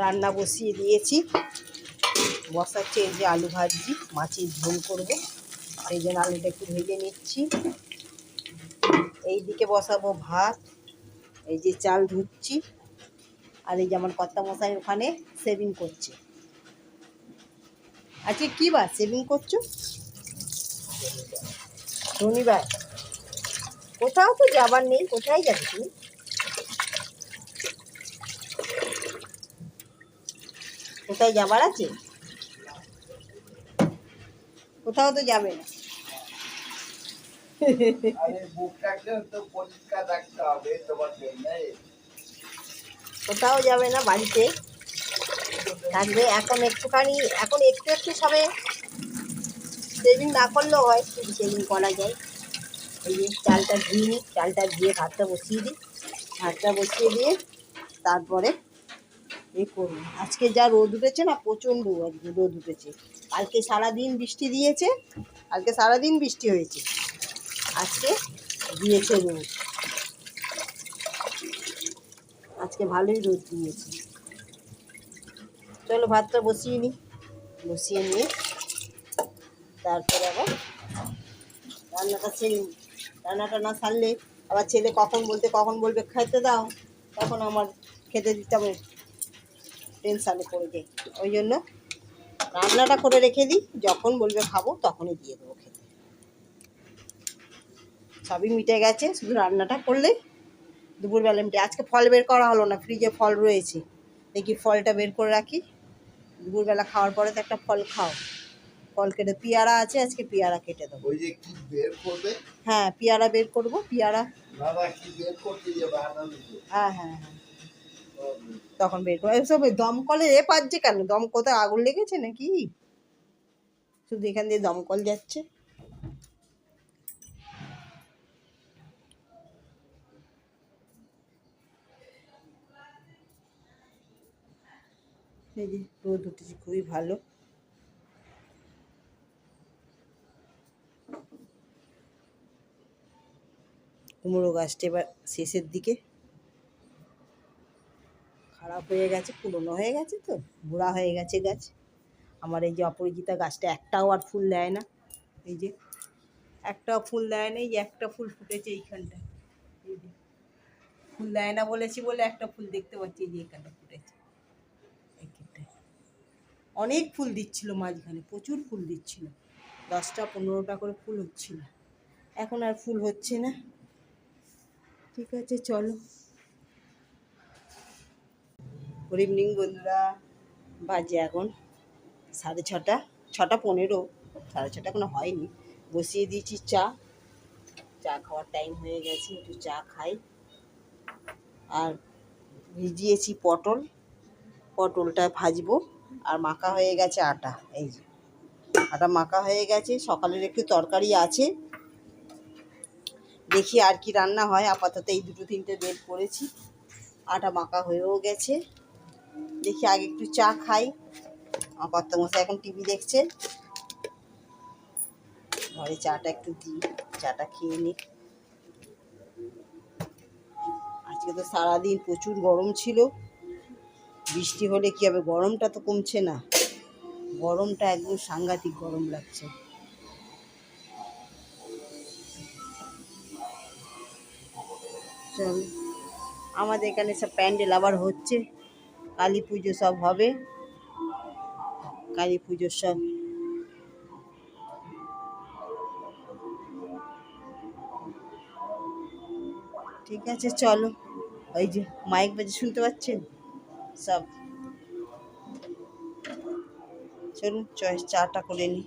রান্না বসিয়ে দিয়েছি। বসাচ্ছে এই যে আলু ভাজি, মাছের ঝোল করব। এই জন্য আলুটা একটু ভেজে নিচ্ছি। এই দিকে বসাবো ভাত, এই যে চাল ধুচ্ছি, আর এই যে আমার কর্তা মশাই ওখানে সেভিং করছে। আজকে কী বার সেভিং করছ? শনিবার। কোথাও তো যাবার নেই, কোথায় যাবে তুমি? কোথায় যাবার আছে? কোথাও তো যাবে না। কোথাও যাবে না বাড়িতে। থাকবে এখন একটুখানি এখন একটু একটু সবে। সেভিং না করলেও হয় কিন্তু সেভিং করা যায়। এই যে চালটা ধুয়ে নিই চালটা ধুয়ে ভাতটা বসিয়ে দিই। ভাতটা বসিয়ে দিয়ে তারপরে এ করুন। আজকে যা রোদ উঠেছে না, প্রচণ্ড রোদ উঠেছে। কালকে সারাদিন বৃষ্টি দিয়েছে, কালকে সারাদিন বৃষ্টি হয়েছে। আজকে দিয়েছে রোদ। আজকে ভালোই রোদ দিয়েছে। চলো ভাতটা বসিয়ে নিই বসিয়ে নিয়ে তারপরে আবার রান্নাটা সেরে নিই। রান্নাটা না সারলে আবার ছেলে কখন বলতে কখন বলবে, খেতে দাও। তখন আমার খেতে দিতে হবে। টেনশানে পড়ে যাই। ওই জন্য রান্নাটা করে রেখে দিই যখন বলবে খাব তখনই দিয়ে দেবো খেতে। সবই মিটে গেছে শুধু রান্নাটা করলে দুপুরবেলা মিটে আজকে ফল বের করা হলো না ফ্রিজে ফল রয়েছে। দেখি ফলটা বের করে রাখি। দুপুরবেলা খাওয়ার পরে তো একটা ফল খাও। ফল কেটে পেয়ারা আছে আজকে পেয়ারা কেটে দেবো। ওই যে কি বের করবে? হ্যাঁ পেয়ারা বের করব পেয়ারা। দাদা কি বের করতে যাবে হ্যাঁ হ্যাঁ হ্যাঁ। তখন বের করে ওই দমকলে এ পাচ্ছে কেন? দম কোথায়? আগুন লেগেছে নাকি? শুধু এখান দিয়ে দমকল যাচ্ছে। খুবই ভালো। কুমড়ো গাছটা এবার শেষের দিকে। খারাপ হয়ে গেছে, পুরনো হয়ে গেছে তো, বুড়া হয়ে গেছে গাছ। আমার এই যে অপরাজিতা গাছটা একটাও আর ফুল দেয় না, এই যে একটাও ফুল দেয় না, এই একটা ফুল ফুটেছে এইখানটা এই যে। ফুল দেয় না বলেছি বলে একটা ফুল দেখতে পাচ্ছি, এই যে এখানটা ফুটেছে। অনেক ফুল দিচ্ছিল মাঝখানে, প্রচুর ফুল দিচ্ছিল, দশটা পনেরোটা করে ফুল হচ্ছিল। এখন আর ফুল হচ্ছে না। ঠিক আছে, চলো। গুড ইভিনিং বন্ধুরা। বাজে এখন সাড়ে ছটা ছটা পনেরো, সাড়ে ছটা কোনো হয়নি। বসিয়ে দিয়েছি চা। চা খাওয়ার টাইম হয়ে গেছে, একটু চা খাই। আর ভিজিয়েছি পটল। পটলটা ভাজবো। আর মাখা হয়ে গেছে আটা, এই যে। আটা মাখা হয়ে গেছে, সকালের একটু তরকারি আছে। দেখি আর কি রান্না হয়। আপাতত এই দুটো তিনটে বের করেছি। আটা মাখা হয়েও গেছে। দেখি আগে একটু চা খাই। আমার কর্তা মশাই এখন টিভি দেখছে। ঘরে চাটা একটু দিই, চাটা খেয়ে নিই। আজকে তো সারাদিন প্রচুর গরম ছিল। বৃষ্টি হলে কি হবে? গরমটা তো কমছে না। গরমটা একদম সাংঘাতিক গরম লাগছে। আমাদের এখানে সব প্যান্ডেল আবার হচ্ছে। কালী পুজো সব হবে। কালী পুজোর সব। ঠিক আছে, চলো। ওই যে মাইক বাজে, শুনতে পাচ্ছেন? সব। চলুন, চয়, চাটা করে নিই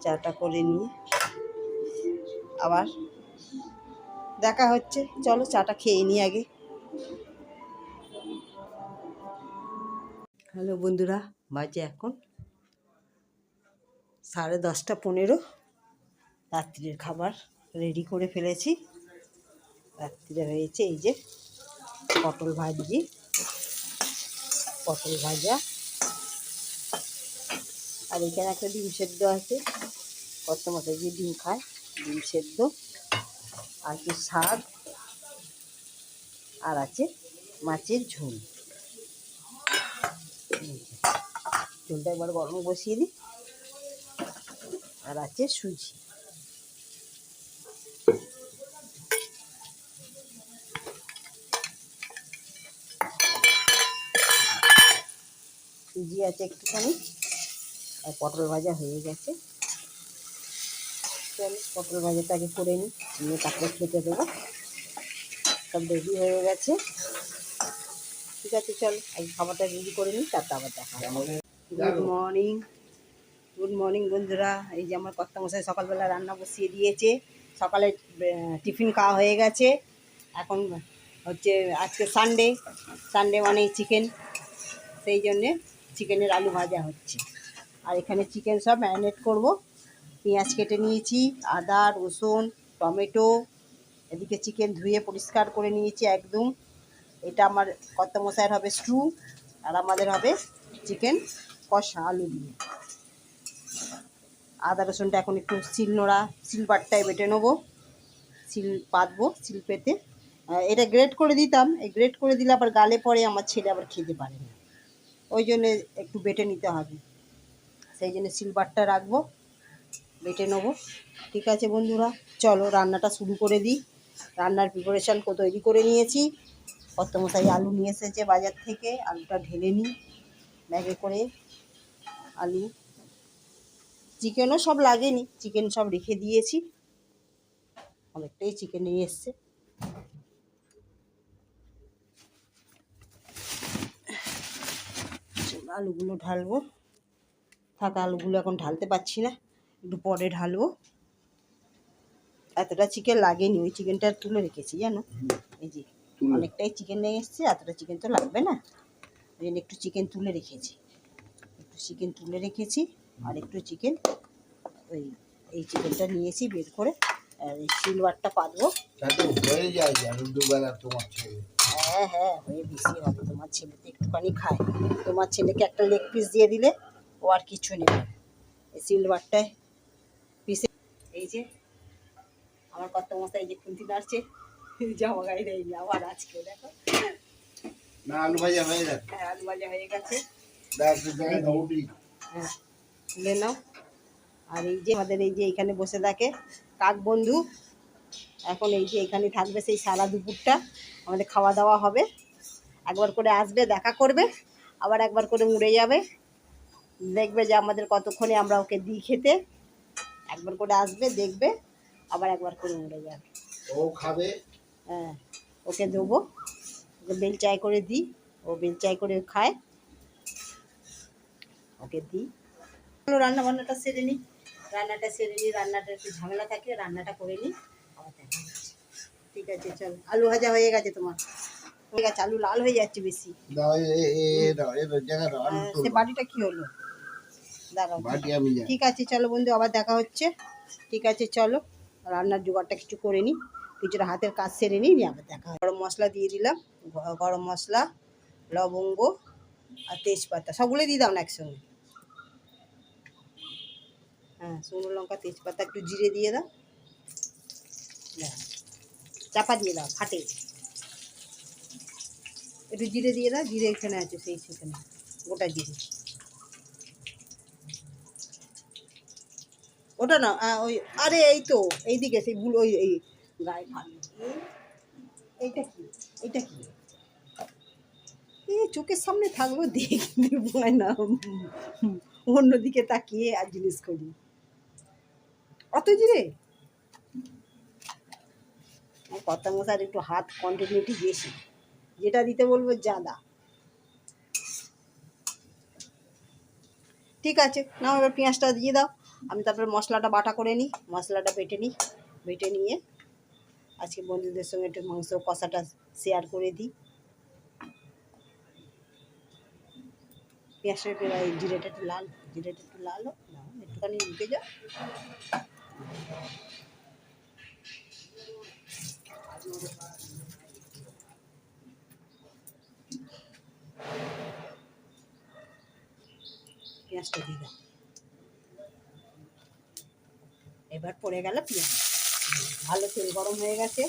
চাটা করে নিয়ে আবার দেখা হচ্ছে। চলো, চাটা খেয়ে নিই আগে। হ্যালো বন্ধুরা, বাজে এখন সাড়ে দশটা পনেরো। রাত্রির খাবার রেডি করে ফেলেছি। রাত্রিরে হয়েছে এই যে পটল ভাজি, পটল ভাজা। আর এখানে একটা ডিম সেদ্ধ আছে। কত মতো যে ডিম খায়, ডিম সেদ্ধ। আর কি শাক। আর আছে মাছের ঝোল। ঝোলটা একবার গরম বসিয়ে দিই আর আছে সুজি। সুজি আছে একটুখানি। আর পটল ভাজা হয়ে গেছে। পটল ভাজাটা আগে করে নিই নিয়ে তারপরে খেতে দেবো। সব রেডি হয়ে গেছে। ঠিক আছে, চল, আগে খাবারটা রেডি করে নিই তারপর আবার দেখা গুড মর্নিং গুড মর্নিং বন্ধুরা। এই যে আমার কর্তামশাই সকালবেলা রান্না বসিয়ে দিয়েছে। সকালে টিফিন খাওয়া হয়ে গেছে। এখন হচ্ছে আজকে সানডে সানডে মানেই চিকেন সেই জন্যে চিকেনের আলু ভাজা হচ্ছে। আর এখানে চিকেন সব ম্যারিনেট করব। পেঁয়াজ কেটে নিয়েছি আদা রসুন টমেটো। এদিকে চিকেন ধুয়ে পরিষ্কার করে নিয়েছি একদম। এটা আমার কর্তামশাইয়ের হবে স্টু আর আমাদের হবে চিকেন কষা আলু দিয়ে। আদা, রসুনটা এখন একটু শিল নোড়া শিলবাটটায় বেটে নেব। শিল পাতবো, শিল পেতে। এটা গ্রেট করে দিতাম। এই গ্রেট করে দিলে আবার গালে পরে আমার ছেলে আবার খেতে পারে না। ওই জন্য একটু বেটে নিতে হবে। সেই জন্য শিলবাটটা রাখব, বেটে নেব। ঠিক আছে বন্ধুরা, চলো রান্নাটা শুরু করে দিই। রান্নার প্রিপারেশান তৈরি করে নিয়েছি। কত মশাই আলু নিয়ে এসেছে বাজার থেকে। আলুটা ঢেলে নিই। ব্যাগে করে আলু। চিকেনও সব লাগেনি। চিকেন সব রেখে দিয়েছি। অনেকটাই চিকেন নিয়ে এসছে। আলুগুলো ঢালবো। থাকা আলুগুলো এখন ঢালতে পারছি না। একটু পরে ঢালবো। এতটা চিকেন লাগেনি। ওই চিকেনটা তুলে রেখেছি জানো? এই যে অনেকটাই চিকেন নিয়ে এসছে এতটা চিকেন তো লাগবে না। ওই জন্য একটু চিকেন তুলে রেখেছি। চিকেন তুলে রেখেছি আর একটু চিকেন ওই এই চিকেনটা নিয়েছি বের করে আর এই সিলভারটা পাতবো। হয়ে যায় দুবেলা তোমার ছেলে। হ্যাঁ হ্যাঁ হয়ে বেশি হবে তোমার ছেলে তো একটুখানি খায়। তোমার ছেলেকে একটা লেগ পিস দিয়ে দিলে ও আর কিছু নেবে না। এই সিলভারটায় পিসে এই যে আমার কত মশাই এই যে খুন্তি নাড়ছে জামা গাড়ি দেয়নি আবার আজকে দেখো। না আলু ভাজা হয়ে যাবে হ্যাঁ আলু ভাজা হয়ে গেছে। দৌড়ি হ্যাঁ তুলে নাও। আর এই যে আমাদের এই যে এখানে বসে থাকে কাক বন্ধু এখন এই যে এখানে থাকবে সেই সারা দুপুরটা আমাদের খাওয়া দাওয়া হবে। একবার করে আসবে দেখা করবে আবার একবার করে উড়ে যাবে। দেখবে যে আমাদের কতক্ষণে আমরা ওকে দিই খেতে। একবার করে আসবে দেখবে আবার একবার করে উড়ে যাবে। ও খাবে? হ্যাঁ ওকে দেবো। বেল চাই করে দিই ও বেল চাই করে খায়। ওকে দিই। রান্না বান্নাটা সেরে নিই। রান্নাটা সেরে নিই রান্নাটা একটু ঝামেলা থাকে রান্নাটা করে নিই। আবার দেখা ঠিক আছে চল। আলু ভাজা হয়ে গেছে তোমার। হয়ে গেছে আলু লাল হয়ে যাচ্ছে বেশি। আলু হ্যাঁ। সে বাড়িটা কি হলো? দাঁড়াও। ঠিক আছে চলো বন্ধু আবার দেখা হচ্ছে। ঠিক আছে চলো। রান্নার জোগাড়টা কিছু করে নিই। কিছুটা হাতের কাজ সেরে নিই নিয়ে আবার দেখা গরম মশলা দিয়ে দিলাম। গরম মশলা লবঙ্গ আর তেজপাতা। সবগুলোই দিয়ে দাও না একসঙ্গে? হ্যাঁ। শুকনো লঙ্কা, তেজপাতা একটু জিরে দিয়ে দাও। চাপা দিয়ে দাও ফাটে একটু জিরে দিয়ে দাও, জিরে এখানে আছে, সেই সেখানে, গোটা জিরে। ওটা না ওই, আরে এই তো, এইদিকে, সেই ভুল ওই, এই গায়ে এইটা কি? এইটা কি? এই চোখের সামনে থাকব, দেখতে পায় না। অন্যদিকে তাকিয়ে আর জিনিস করি। অত জিরে আমার কর্তা মশার একটু হাত কন্টিনিউটি বেশি। যেটা দিতে বলব জাদা ঠিক আছে, নাও এবার পেঁয়াজটা দিয়ে দাও। আমি তারপরে মশলাটা বাটা করে নিই, মশলাটা বেটে নিই, বেটে নিয়ে আজকে বন্ধুদের সঙ্গে একটু মাংস কষাটা শেয়ার করে দিই। পেঁয়াজটা জিরেটা একটু লাল, জিরেটা একটু লাল একটুখানি ঢুকে যাও পেঁয়াজটা দিয়ে এবার পড়ে গেল পেঁয়াজ। ভালো তেল গরম হয়ে গেছে,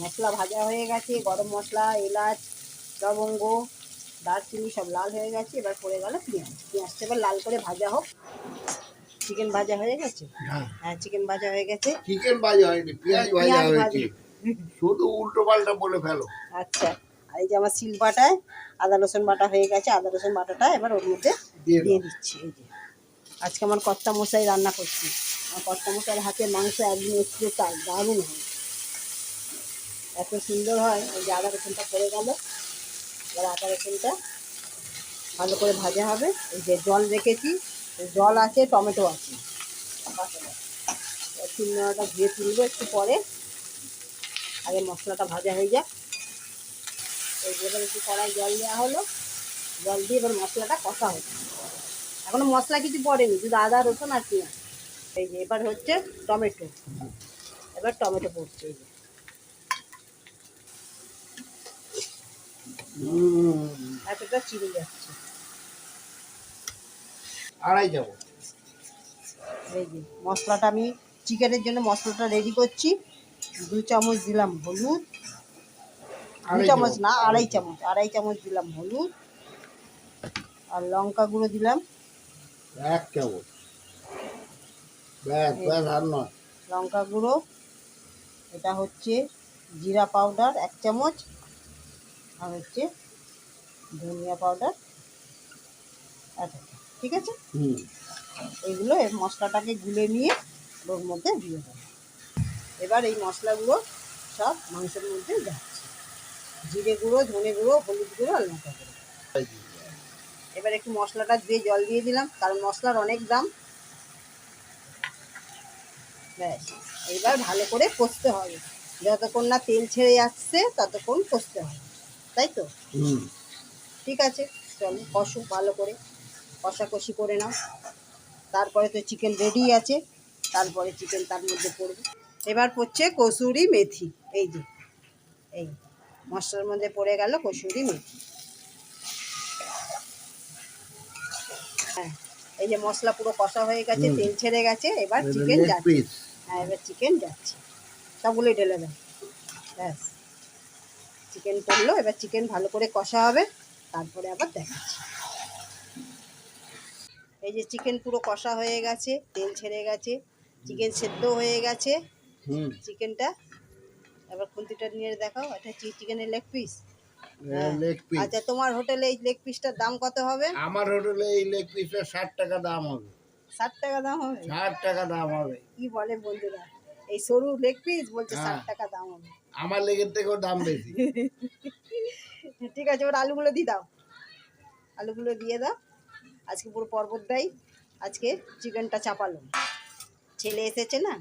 মশলা ভাজা হয়ে গেছে, গরম মশলা, এলাচ, লবঙ্গ, দারচিনি সব লাল হয়ে গেছে, এবার পড়ে গেল পেঁয়াজ। পেঁয়াজটা এবার লাল করে ভাজা হোক। চিকেন ভাজা হয়ে গেছে? হ্যাঁ। হ্যাঁ চিকেন ভাজা হয়ে গেছে। চিকেন ভাজা হয়নি পেঁয়াজ ভাজা হয়েছে। শুধু উল্টো পাল্টা বলে ফেলো। আচ্ছা আর এই যে আমার বাটায় আদা রসুন বাটা হয়ে গেছে আদা রসুন বাটাটা এবার ওর মধ্যে দিয়ে দিচ্ছি এই যে। আজকে আমার কর্তা মশাই রান্না করছি। আমার কর্তা মশাইয়ের হাতে মাংস একদিন একটু তার দারুণ হয়। এত সুন্দর হয় ওই যে আদা রসুনটা পড়ে গেল। এবার আদা রসুনটা ভালো করে ভাজা হবে। এই যে জল রেখেছি জল আছে টমেটো আছে। চিন্নাটা ধুয়ে তুলবো একটু পরে। আগে মশলাটা ভাজা হয়ে যাক। এই এবার একটু কড়াই জল দেওয়া হলো। জল দিয়ে এবার মশলাটা কষা হচ্ছে এখনও মশলা কিছু পড়েনি শুধু আদা রসুন আর পেঁয়াজ। এই যে এবার হচ্ছে টমেটো। এবার টমেটো পড়ছে। এই যে এতটা চিড়ে যাচ্ছে। আড়াই যাব। এই যে মশলাটা আমি চিকেনের জন্য মশলাটা রেডি করছি। দু চামচ দিলাম হলুদ। দু চামচ চামচ। না আড়াই চামচ আড়াই চামচ দিলাম হলুদ। আর লঙ্কা গুঁড়ো দিলাম। এক চামচ। ব্যাস ব্যাস আর নয়। লঙ্কা গুঁড়ো। এটা হচ্ছে জিরা পাউডার এক চামচ। আর হচ্ছে ধনিয়া পাউডার এক চামচ। ঠিক আছে? হুম। এইগুলো এই মশলাটাকে গুলে নিয়ে ওর মধ্যে দিয়ে দেবো। এবার এই মশলাগুলো সব মাংসের মধ্যে যাচ্ছে। জিরে গুঁড়ো ধনে গুঁড়ো হলুদ গুঁড়ো আর লঙ্কা গুঁড়ো। এবার একটু মশলাটা দিয়ে জল দিয়ে দিলাম কারণ মশলার অনেক দাম। ব্যাস এবার ভালো করে কষতে হবে। যতক্ষণ না তেল ছেড়ে যাচ্ছে ততক্ষণ কষতে হবে। তাই তো? ঠিক আছে চলো কষো ভালো করে। কষাকষি করে নাও। তারপরে তো চিকেন রেডি আছে তারপরে চিকেন তার মধ্যে পড়বে। এবার পড়ছে কসুরি মেথি এই যে এই মশলার মধ্যে পড়ে গেল কসুরি মেথি। হ্যাঁ এই যে মশলা পুরো কষা হয়ে গেছে তেল ছেড়ে গেছে এবার চিকেন যাচ্ছে। হ্যাঁ এবার চিকেন যাচ্ছে। সবগুলোই ঢেলে দেয় ব্যাস। চিকেন করল এবার চিকেন ভালো করে কষা হবে তারপরে আবার দেখাচ্ছি। এই যে চিকেন পুরো কষা হয়ে গেছে তেল ছেড়ে গেছে চিকেন সেদ্ধ হয়ে গেছে। চিকেনটা এবার খুন্তিটা নিয়ে দেখাও এটা চিকেনের লেগ পিস লেগ পিস আচ্ছা তোমার হোটেলে এই লেগ পিসটার দাম কত হবে? আমার হোটেলে এই লেগ পিসটা ষাট টাকা দাম হবে। ষাট টাকা দাম হবে? ষাট টাকা দাম হবে। কি বলে বন্ধুরা? এই সরু লেগ পিস বলছে ষাট হ্যাঁ। টাকা দাম হবে। আমার লেগের থেকেও দাম বেশি। ঠিক আছে এবার আলুগুলো দিয়ে দাও। আলুগুলো দিয়ে দাও। আজকে পুরো পর্বতটাই আজকে চিকেনটা চাপালো। ছেলে এসেছে না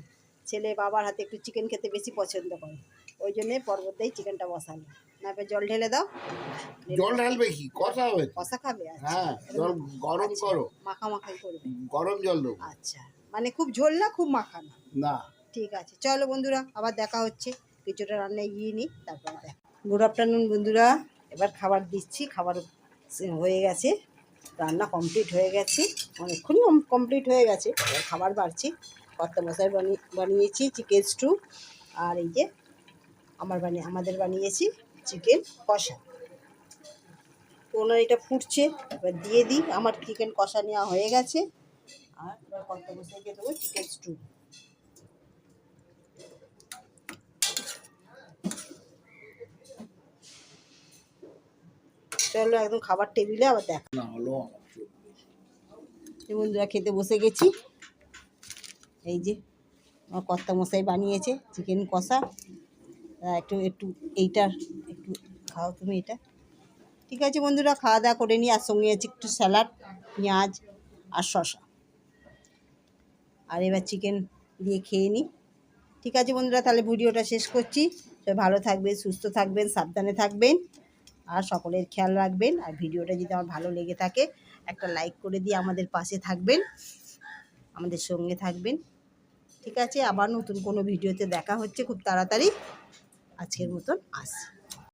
ছেলে বাবার হাতে একটু চিকেন খেতে বেশি পছন্দ করে। ওই জন্যে পর্বতটাই চিকেনটা বসালো। না জল ঢেলে দাও। জল ঢালবে কি? কথা হবে কষা খাবে আচ্ছা। হ্যাঁ জল গরম আচ্ছা, করো। মাখা মাখাই করবে। গরম জল দেবো। আচ্ছা মানে খুব ঝোল না খুব মাখা না। না ঠিক আছে চলো বন্ধুরা আবার দেখা হচ্ছে। কিছুটা রান্নায় গিয়ে নিই তারপর দেখা। গুড আফটারনুন বন্ধুরা এবার খাবার দিচ্ছি খাবার হয়ে গেছে। রান্না কমপ্লিট হয়ে গেছে। অনেকক্ষণই কমপ্লিট হয়ে গেছে। এবার খাবার বাড়ছি। কর্তা মশাই বানিয়ে বানিয়েছি চিকেন স্টু আর এই যে আমার বানিয়ে আমাদের বানিয়েছি চিকেন কষা। ওনার এটা ফুটছে, এবার দিয়ে দিই। আমার চিকেন কষা নেওয়া হয়ে গেছে। আর কর্তা মশাইকে দেবো চিকেন স্টু চলো একদম খাবার টেবিলে আবার দেখ। হলো বন্ধুরা খেতে বসে গেছি। এই যে আমার কর্তা মশাই বানিয়েছে চিকেন কষা। একটু একটু এইটার একটু খাও তুমি এটা। ঠিক আছে বন্ধুরা খাওয়া দাওয়া করে নিই আর সঙ্গে আছে একটু স্যালাড পেঁয়াজ আর শসা। আর এবার চিকেন দিয়ে খেয়ে নিই। ঠিক আছে বন্ধুরা তাহলে ভিডিওটা শেষ করছি। সবাই ভালো থাকবেন সুস্থ থাকবেন সাবধানে থাকবেন। আর সকলের খেয়াল রাখবেন। আর ভিডিওটা যদি আমার ভালো লেগে থাকে, একটা লাইক করে দিয়ে আমাদের পাশে থাকবেন, আমাদের সঙ্গে থাকবেন। ঠিক আছে, আবার নতুন কোনো ভিডিওতে দেখা হচ্ছে খুব তাড়াতাড়ি। আজকের মতন আসি।